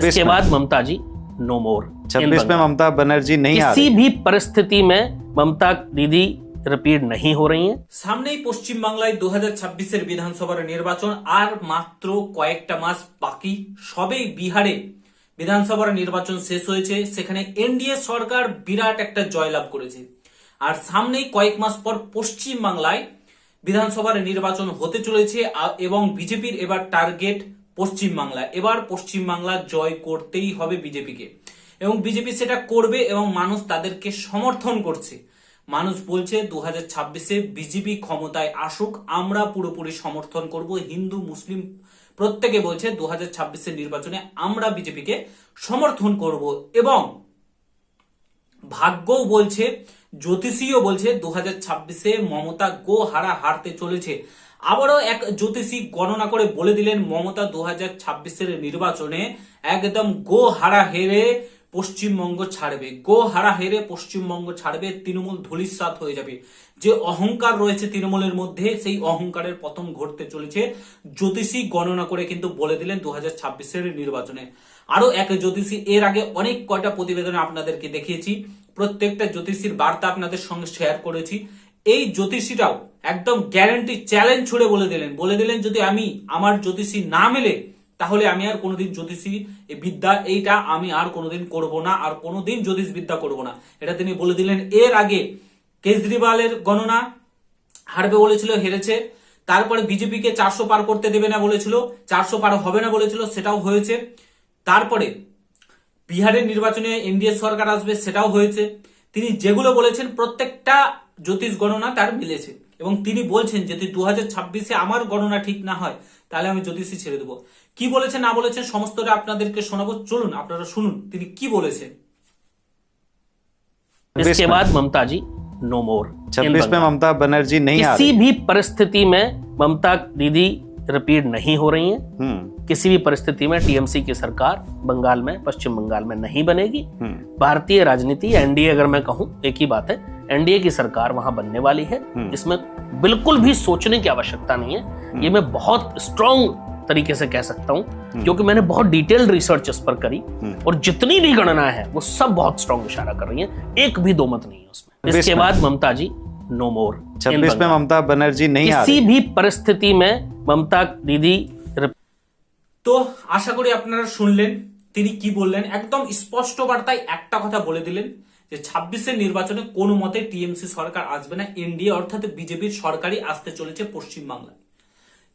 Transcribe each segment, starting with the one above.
इसके बाद ममता जी नो मोर छब्बीस में ममता बनर्जी नहीं आ किसी रही भी परिस्थिति में ममता दीदी रिपीट नहीं हो रही हैं সামনেই পশ্চিম বাংলায় দু হাজার ছাব্বিশের বিধানসভার নির্বাচন আর মাত্র কয়েকটা মাস বাকি সবেই বিহারে বিধানসভার নির্বাচন শেষ হয়েছে সেখানে এনডিএ সরকার বিরাট একটা জয়লাভ করেছে আর সামনেই কয়েক মাস পর পশ্চিম বাংলায় বিধানসভার নির্বাচন হতে চলেছে আ- এবং বিজেপির এবার টার্গেট পশ্চিম বাংলা এবার পশ্চিম বাংলা জয় করতেই হবে বিজেপিকে। এবং বিজেপি সেটা করবে এবং মানুষ তাদেরকে সমর্থন করছে। মানুষ বলছে দু হাজার ছাব্বিশে বিজেপি ক্ষমতায় আসুক, আমরা পুরোপুরি সমর্থন করব। হিন্দু, মুসলিম প্রত্যেকে বলছে দু হাজার ছাব্বিশের নির্বাচনে আমরা বিজেপিকে সমর্থন করব। এবং ভাগ্যও বলছে, জ্যোতিষীও বলছে দু হাজার ছাব্বিশে মমতা গো হারা হারতে চলেছে। আবারও এক জ্যোতিষী গণনা করে বলে দিলেন, মমতা দু হাজার নির্বাচনে একদম গো হারা হেরে পশ্চিমবঙ্গ ছাড়বে। গো হারা হেরে পশ্চিমবঙ্গ ছাড়বে, তৃণমূল ধূলিসাৎ হয়ে যাবে। যে অহংকার রয়েছে তৃণমূলের মধ্যে, সেই অহংকারের পতন ঘটতে চলেছে। জ্যোতিষী গণনা করে কিন্তু বলে দিলেন দু হাজার নির্বাচনে। আরও এক জ্যোতিষী, এর আগে অনেক কয়টা প্রতিবেদনে আপনাদেরকে দেখিয়েছি। প্রত্যেকটা জ্যোতিষীর বার্তা আপনাদের সঙ্গে শেয়ার করেছি। এই জ্যোতিষীটাও একদম গ্যারেন্টি চ্যালেঞ্জ ছুড়ে বলে দিলেন। বলে দিলেন, যদি আমি আমার জ্যোতিষী না মেলে, তাহলে আমি আর কোনোদিন জ্যোতিষী বিদ্যা, এইটা আমি আর কোনোদিন করব না, আর কোনোদিন জ্যোতিষ বিদ্যা করব না। এটা তিনি বলে দিলেন। এর আগে কেজরিওয়ালের গণনা হারবে বলেছিল, হেরেছে। তারপরে বিজেপিকে চারশো পার করতে দেবে না বলেছিল, চারশো পার হবে না বলেছিল, সেটাও হয়েছে। তারপরে বিহারের নির্বাচনে এনডিএ সরকার আসবে, সেটাও হয়েছে। তিনি যেগুলো বলেছেন, প্রত্যেকটা জ্যোতিষ গণনা তার মিলেছে এবং তিনি বলছেন যদি দু হাজার ছাব্বিশে আমার গণনা ঠিক না হয় তাহলে আমি জ্যোতিষী ছেড়ে দেবো কি বলেছেন না বলেছেন সমস্তটা আপনাদেরকে শোনাবো চলুন আপনারা শুনুন তিনি কি বলেছেন इसके बाद ममता जी नो मोर छब्बीस में ममता बनर्जी नहीं आ किसी रही भी परिस्थिति में ममता दीदी रिपीट नहीं हो रही हैं हम्म किसी भी परिस्थिति में टीएमसी की सरकार बंगाल में पश्चिम बंगाल में नहीं बनेगी हम्म भारतीय राजनीति एनडीए अगर मैं कहूं एक ही बात है एनडीए की सरकार वहां बनने वाली है हम्म। इसमें बिल्कुल भी सोचने की आवश्यकता नहीं है ये मैं बहुत स्ट्रांग तरीके से कह सकता हूं क्योंकि मैंने बहुत डिटेल्ड रिसर्च इस पर करी हम्म। और जितनी भी गणना है वो सब बहुत स्ट्रांग इशारा कर रही है एक भी दो मत नहीं है उसमें इसके इसमें- बाद ममता जी नो मोर छब्बीस में ममता बनर्जी नहीं आ किसी रही भी परिस्थिति में ममता दीदी তো আশা করি আপনারা শুনলেন তিনি কি বললেন একদম স্পষ্ট বার্তায় একটা কথা বলে দিলেন যে ছাব্বিশের নির্বাচনে কোনো মতে টিএমসি সরকার আসবে না, এনডিএ অর্থাৎ বিজেপির সরকারই আসতে চলেছে পশ্চিমবাংলায়।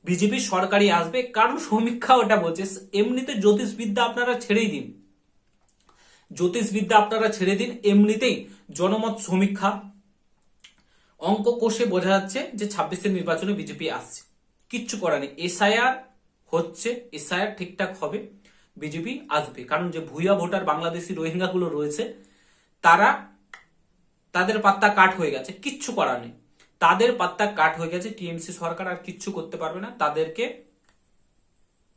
বিজেপি সরকারই আসবে, কারণ সমীক্ষা ওটা বলছে, এমনিতে জ্যোতিষবিদ্যা আপনারা ছেড়েই দিন। জ্যোতিষবিদ্যা আপনারা ছেড়ে দিন, এমনিতেই জনমত সমীক্ষা। অঙ্ক কোষে বোঝা যাচ্ছে যে ছাব্বিশের নির্বাচনে বিজেপি আসছে। কিচ্ছু করার নেই। এসআইআর হচ্ছে, এসআইআর ঠিকঠাক হবে, বিজেপি আসবে। কারণ যে ভুয়া ভোটার বাংলাদেশি রোহিঙ্গাগুলো রয়েছে তারা তাদের পাত্তা কাট হয়ে গেছে, কিচ্ছু করার নেই। তাদের পাত্তা কাট হয়ে গেছে, টিএমসি সরকার আর কিচ্ছু করতে পারবে না। তাদেরকে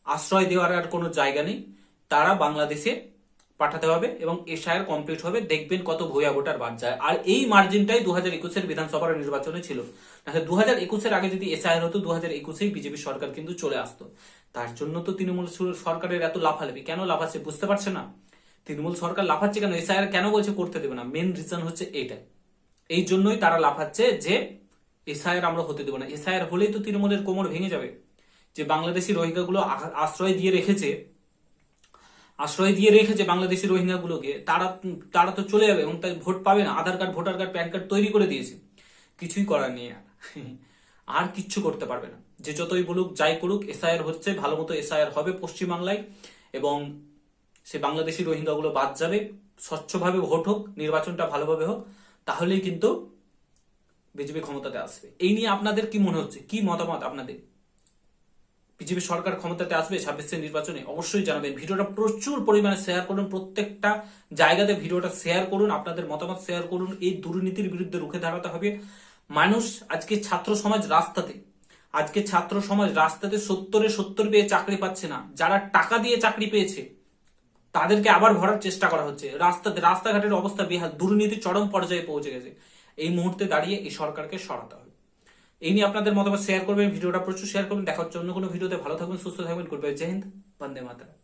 আশ্রয় দেওয়ার আর কোনো জায়গা নেই। তারা বাংলাদেশে পাঠাতে হবে এবং এসআইআর কমপ্লিট হবে। দেখবেন কত ভুয়া ভোটার বাদ যায়। আর এই মার্জিনটাই দু হাজার একুশের বিধানসভার নির্বাচনে ছিল। দু হাজার একুশের আগে যদি এসআইআর হতো দু হাজার একুশেই বিজেপি সরকার কিন্তু চলে আসতো। তার জন্য তো তৃণমূল সর- সরকারের এত লাফালাফি। কেন লাফাচ্ছে বুঝতে পারছে না? তৃণমূল সরকার লাফাচ্ছে কেন? এসআইআর কেন বলছে করতে দেবে না? মেন রিজন হচ্ছে এইটাই। এই জন্যই তারা লাফাচ্ছে যে এসআইআর আমরা হতে দেবো না। এসআইআর হলেই তো তৃণমূলের কোমর ভেঙে যাবে। যে বাংলাদেশি রোহিঙ্গাগুলো আশ্রয় দিয়ে রেখেছে, আশ্রয় দিয়ে রেখেছে বাংলাদেশি রোহিঙ্গাগুলোকে, তারা তারা তো চলে যাবে এবং তাই ভোট পাবে না। Aadhaar card, voter card, PAN card তৈরি করে দিয়েছে। কিছুই করার নেই আর। আর কিচ্ছু করতে পারবে না। যে যতই বলুক, যাই করুক এসআইআর হচ্ছে ভালো মতো এসআইআর হবে পশ্চিমবাংলায় এবং সে বাংলাদেশি রোহিঙ্গাগুলো বাদ যাবে, স্বচ্ছভাবে ভোট হোক, নির্বাচনটা ভালোভাবে হোক, তাহলেই কিন্তু বিজেপি ক্ষমতাতে আসবে। এই নিয়ে আপনাদের কি মনে হচ্ছে? কি মতামত আপনাদের? বিজেপি সরকার ক্ষমতাতে আসবে ছাব্বিশের নির্বাচনে? অবশ্যই জানাবেন। ভিডিওটা প্রচুর পরিমাণে শেয়ার করুন, প্রত্যেকটা জায়গাতে ভিডিওটা শেয়ার করুন, আপনাদের মতামত শেয়ার করুন। এই দুর্নীতির বিরুদ্ধে রুখে দাঁড়াতে হবে। মানুষ, আজকে ছাত্র সমাজ রাস্তাতে, আজকে ছাত্র সমাজ রাস্তাতে সত্তরে সত্তর পেয়ে চাকরি পাচ্ছে না। যারা টাকা দিয়ে চাকরি পেয়েছে তাদেরকে আবার ভরার চেষ্টা করা হচ্ছে। রাস্তাতে রাস্তাঘাটের অবস্থা বিহার দুর্নীতি চরম পর্যায়ে পৌঁছে গেছে। এই মুহূর্তে দাঁড়িয়ে এই সরকারকে সরাতে হবে। এই নিয়ে আপনাদের মতামত শেয়ার করবেন, ভিডিওটা প্রচুর শেয়ার করবেন। দেখার হচ্ছে অন্য কোনো ভিডিওতে। ভালো থাকবেন, সুস্থ থাকবেন। বাই জয় হিন্দ বন্দে মাতারা